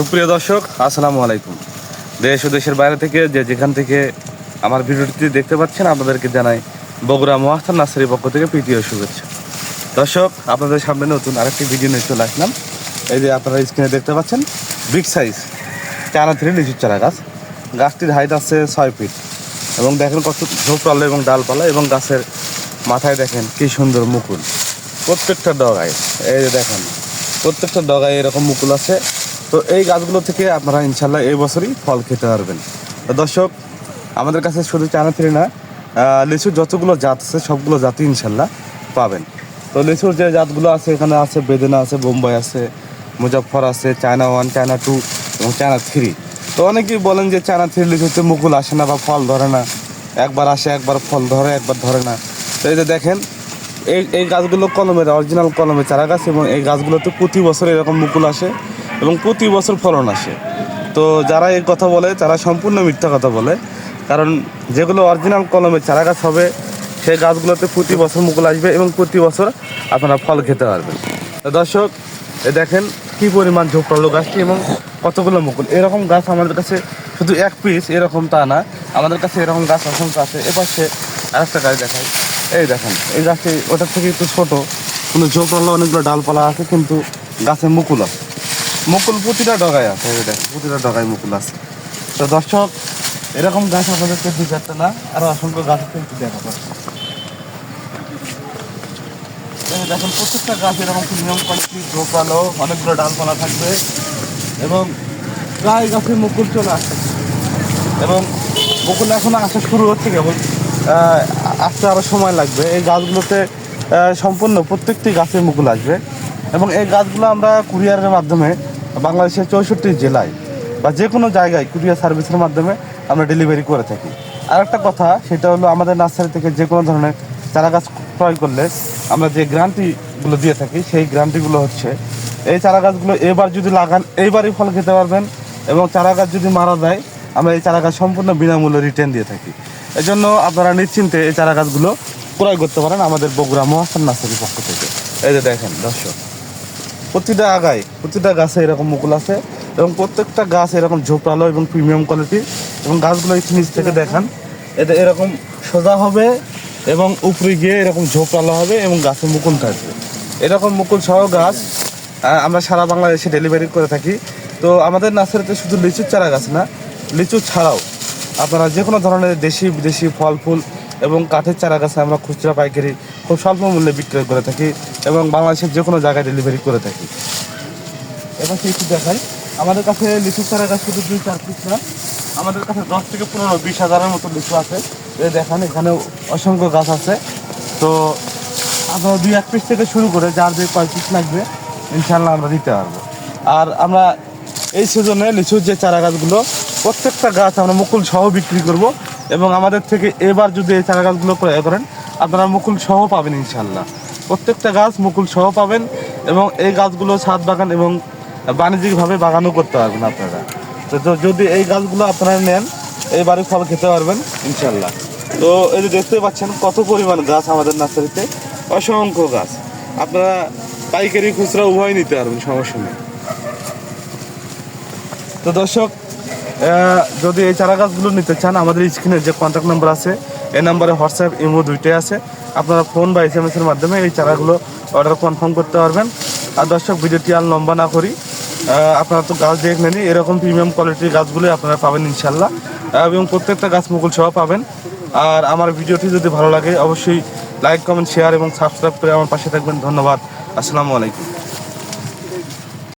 সুপ্রিয় দর্শক, আসসালামু আলাইকুম। দেশ ও দেশের বাইরে থেকে যে যেখান থেকে আমার ভিডিওটি দেখতে পাচ্ছেন, আপনাদেরকে জানাই বগুড়া মহাস্থান নার্সারির পক্ষ থেকে প্রীতীয় শুভেচ্ছা। দর্শক, আপনাদের সামনে নতুন আরেকটি ভিডিও নিয়ে চলে আসলাম। এই যে আপনারা স্ক্রিনে দেখতে পাচ্ছেন, বিগ সাইজ চারা থ্রি লিচুর চারা গাছ। গাছটির হাইট আছে ছয় ফিট। এবং দেখেন কত ঝোপালো এবং ডালপালা, এবং গাছের মাথায় দেখেন কি সুন্দর মুকুল। প্রত্যেকটা ডগায়, এই যে দেখেন, প্রত্যেকটা ডগায় এরকম মুকুল আছে। তো এই গাছগুলো থেকে আপনারা ইনশাল্লাহ এই বছরই ফল খেতে পারবেন। দর্শক, আমাদের কাছে শুধু চানা থ্রি না লিচুর যতগুলো জাত আছে, সবগুলো জাতই ইনশাল্লাহ পাবেন। তো লিচুর যে জাতগুলো আছে, এখানে আছে বেদেনা আছে, বোম্বাই আছে মুজাফর আছে, চায়না ওয়ান, চায়না টু এবং চায়না থ্রি। তো অনেকেই বলেন যে চায়না থ্রি লিচুতে মুকুল আসে না বা ফল ধরে না। একবার আসে, একবার ফল ধরে, একবার ধরে না। তো এই যে দেখেন, এই এই গাছগুলো কলমের অরিজিনাল কলমের চারা গাছ এবং এই গাছগুলোতে প্রতি বছর এরকম মুকুল আসে। এবং প্রতি বছর ফলন আসে। তো যারা এই কথা বলে, তারা সম্পূর্ণ মিথ্যা কথা বলে। কারণ যেগুলো অরিজিনাল কলমের চারা গাছ হবে, সেই গাছগুলোতে প্রতি বছর মুকুল আসবে এবং প্রতি বছর আপনারা ফল খেতে পারবেন। দর্শক, এ দেখেন কি পরিমাণ ঝোপড়ালো গাছটি এবং কতগুলো মুকুল। এরকম গাছ আমাদের কাছে শুধু এক পিস এরকম তা না। আমাদের কাছে এরকম গাছ অসংখ্য আছে। এপাশে আরেকটা গাছ দেখাই। এই দেখেন, এই গাছটি ওটার থেকে একটু ছোটো। কিন্তু ঝোপড়ালো অনেকগুলো ডালপালা আছে, কিন্তু গাছে মুকুল আছে। মুকুল প্রতিটা ডগায় আছে দেখেন প্রতিটা ডগায় মুকুল আছে। তো দর্শক, এরকম গাছ আপনাদেরকে দু চারটা না, আরও অসংখ্য গাছ একটু দেখা পাচ্ছে দেখেন, প্রত্যেকটা গাছ এরকম প্রিমিয়াম কোয়ালিটি ঝোপালো অনেকগুলো ডালপালা থাকবে, এবং প্রায় গাছে মুকুল চলে আসছে এবং মুকুল এখন আসা শুরু হচ্ছে কেবল আসতে আরও সময় লাগবে। এই গাছগুলোতে সম্পূর্ণ প্রত্যেকটি গাছে মুকুল আসবে। এবং এই গাছগুলো আমরা কুরিয়ারের মাধ্যমে বাংলাদেশের চৌষট্টি জেলায় বা যে কোনো জায়গায় কুরিয়ার সার্ভিসের মাধ্যমে আমরা ডেলিভারি করে থাকি। আর একটা কথা, সেটা হলো আমাদের নার্সারি থেকে যে কোনো ধরনের চারা গাছ ক্রয় করলে আমরা যে গ্রান্টিগুলো দিয়ে থাকি, সেই গ্রান্টিগুলো হচ্ছে, এই চারা গাছগুলো এবার যদি লাগান, এইবারই ফল খেতে পারবেন এবং চারা গাছ যদি মারা যায়, আমরা এই চারা গাছ সম্পূর্ণ বিনামূল্যে রিটার্ন দিয়ে থাকি। এজন্য আপনারা নিশ্চিন্তে এই চারা গাছগুলো ক্রয় করতে পারেন আমাদের বগুড়া মহাস্থান নার্সারির পক্ষ থেকে। এই যে দেখেন, দর্শক। প্রতিটা আগায়, প্রতিটা গাছে এরকম মুকুল আছে এবং প্রত্যেকটা গাছ এরকম ঝোপালো এবং প্রিমিয়াম কোয়ালিটি এবং গাছগুলো একটু নিচ থেকে দেখান। এটা এরকম সোজা হবে এবং উপরে গিয়ে এরকম ঝোপালো হবে এবং গাছে মুকুল থাকবে। এরকম মুকুল সহ গাছ আমরা সারা বাংলাদেশে ডেলিভারি করে থাকি। তো আমাদের নার্সারিতে শুধু লিচুর চারা গাছ না, লিচু ছাড়াও আপনারা যে কোনো ধরনের দেশি বিদেশি ফল ফুল এবং কাঠের চারা গাছে আমরা খুচরা পাইকারি খুব স্বল্প মূল্যে বিক্রয় করে থাকি এবং বাংলাদেশের যে কোনো জায়গায় ডেলিভারি করে থাকি। এবার একটু দেখাই। আমাদের কাছে লিচু চারা গাছ শুধু দুই চার পিস না, আমাদের কাছে দশ থেকে পনেরো, বিশ হাজারের মতো লিচু আছে। এই দেখেন এখানে অসংখ্য গাছ আছে। তো আপনারা দুই এক পিস থেকে শুরু করে যার যে কয় পিস লাগবে ইনশাল্লাহ আমরা দিতে পারব। আর আমরা এই সিজনে লিচুর যে চারা গাছগুলো, প্রত্যেকটা গাছ আমরা মুকুল সহ বিক্রি করব এবং আমাদের থেকে এবার যদি এই চারা গাছগুলো ক্রয় করেন আপনারা মুকুল সহ পাবেন ইনশাল্লাহ প্রত্যেকটা গাছ মুকুল সহ পাবেন এবং এই গাছগুলো ছাদ বাগান এবং বাণিজ্যিকভাবে বাগানও করতে পারবেন আপনারা। তো যদি এই গাছগুলো আপনারা নেন এইবারে ফল খেতে পারবেন ইনশাল্লাহ তো এই যে দেখতে পাচ্ছেন কত পরিমাণ গাছ আমাদের নার্সারিতে? অসংখ্য গাছ। আপনারা পাইকারি খুচরা উভয় নিতে পারবেন, সমস্যা নেই। তো দর্শক যদি এই চারা গাছগুলো নিতে চান, আমাদের স্ক্রিনে যে কন্ট্যাক্ট নাম্বার আছে, এই নাম্বারে হোয়াটসঅ্যাপ ইমো দুইটাই আছে। আপনারা ফোন বা এস এম এর মাধ্যমে এই চারাগুলো অর্ডার কনফার্ম করতে পারবেন। আর দর্শক ভিডিওটি আর লম্বা না করি। আপনারা তো গাছ দেখে নেনি এরকম প্রিমিয়াম কোয়ালিটির গাছগুলোই আপনারা পাবেন ইনশাল্লাহ এবং প্রত্যেকটা গাছ মুকুল সহ পাবেন। আর আমার ভিডিওটি যদি ভালো লাগে, অবশ্যই লাইক কমেন্ট শেয়ার এবং সাবস্ক্রাইব করে আমার পাশে থাকবেন। ধন্যবাদ। আসসালামু আলাইকুম।